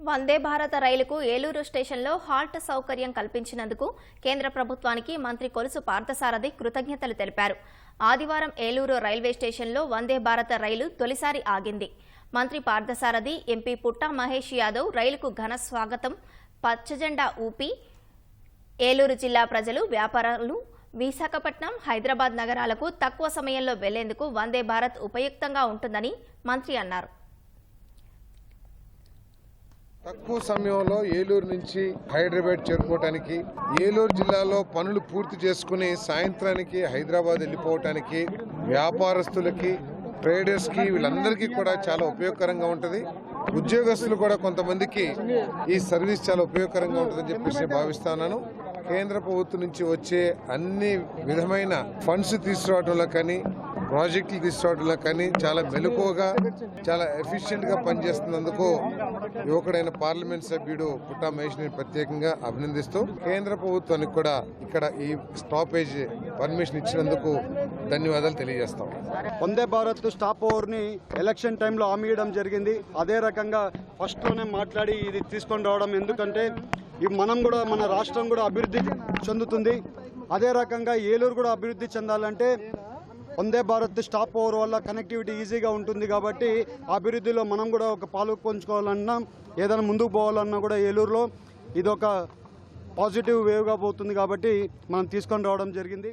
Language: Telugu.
వందే భారత రైలుకు ఏలూరు స్టేషన్లో హాల్ట్ సౌకర్యం కల్పించినందుకు కేంద్ర ప్రభుత్వానికి మంత్రి కొలుసు పార్థసారథి కృతజ్ఞతలు తెలిపారు. ఆదివారం ఏలూరు రైల్వే స్టేషన్లో వందే భారత రైలు తొలిసారి ఆగింది. మంత్రి పార్థసారథి ఎంపీ పుట్టా మహేష్ యాదవ్ రైలుకు ఘన స్వాగతం. పచ్చజెండా ఊపి ఏలూరు జిల్లా ప్రజలు వ్యాపారాలు విశాఖపట్నం హైదరాబాద్ నగరాలకు తక్కువ సమయంలో వెళ్ళేందుకు వందే భారత్ ఉపయుక్తంగా ఉంటుందని మంత్రి అన్నారు. తక్కువ సమయంలో ఏలూరు నుంచి హైదరాబాద్ చేరుకోవటానికి ఏలూరు జిల్లాలో పనులు పూర్తి చేసుకుని సాయంత్రానికి హైదరాబాద్ వెళ్ళిపోవటానికి వ్యాపారస్తులకి ట్రేడర్స్కి వీళ్ళందరికీ కూడా చాలా ఉపయోగకరంగా ఉంటుంది. ఉద్యోగస్తులు కూడా కొంతమందికి ఈ సర్వీస్ చాలా ఉపయోగకరంగా ఉంటుందని చెప్పేసి భావిస్తున్నాను కేంద్ర ప్రభుత్వం నుంచి వచ్చే అన్ని విధమైన ఫండ్స్ తీసుకురావడంలో కానీ ప్రాజెక్టులు తీసుకురావడంలో కానీ చాలా మెలకువగా చాలా ఎఫిషియెంట్గా పనిచేస్తున్నందుకు యువకుడైన పార్లమెంట్ సభ్యుడు పుట్టా మహేష్ని ప్రత్యేకంగా అభినందిస్తూ కేంద్ర ప్రభుత్వానికి కూడా ఇక్కడ ఈ స్టాపేజ్ పర్మిషన్ ఇచ్చినందుకు ధన్యవాదాలు తెలియజేస్తాం. వందే భారత్ స్టాప్ ఓవర్ని ఎలక్షన్ టైంలో హామీ ఇవ్వడం జరిగింది. అదే రకంగా ఫస్ట్లోనే మాట్లాడి ఇది తీసుకొని రావడం ఎందుకంటే ఈ మనం కూడా మన రాష్ట్రం కూడా అభివృద్ధి చెందుతుంది. అదే రకంగా ఏలూరు కూడా అభివృద్ధి చెందాలంటే వందే భారత్ స్టాప్ ఓవర్ వల్ల కనెక్టివిటీ ఈజీగా ఉంటుంది కాబట్టి అభివృద్ధిలో మనం కూడా ఒక పాలు పంచుకోవాలన్నా ఏదైనా ముందుకు పోవాలన్నా కూడా ఏలూరులో ఇది ఒక పాజిటివ్ వేవ్గా పోతుంది కాబట్టి మనం తీసుకొని రావడం జరిగింది.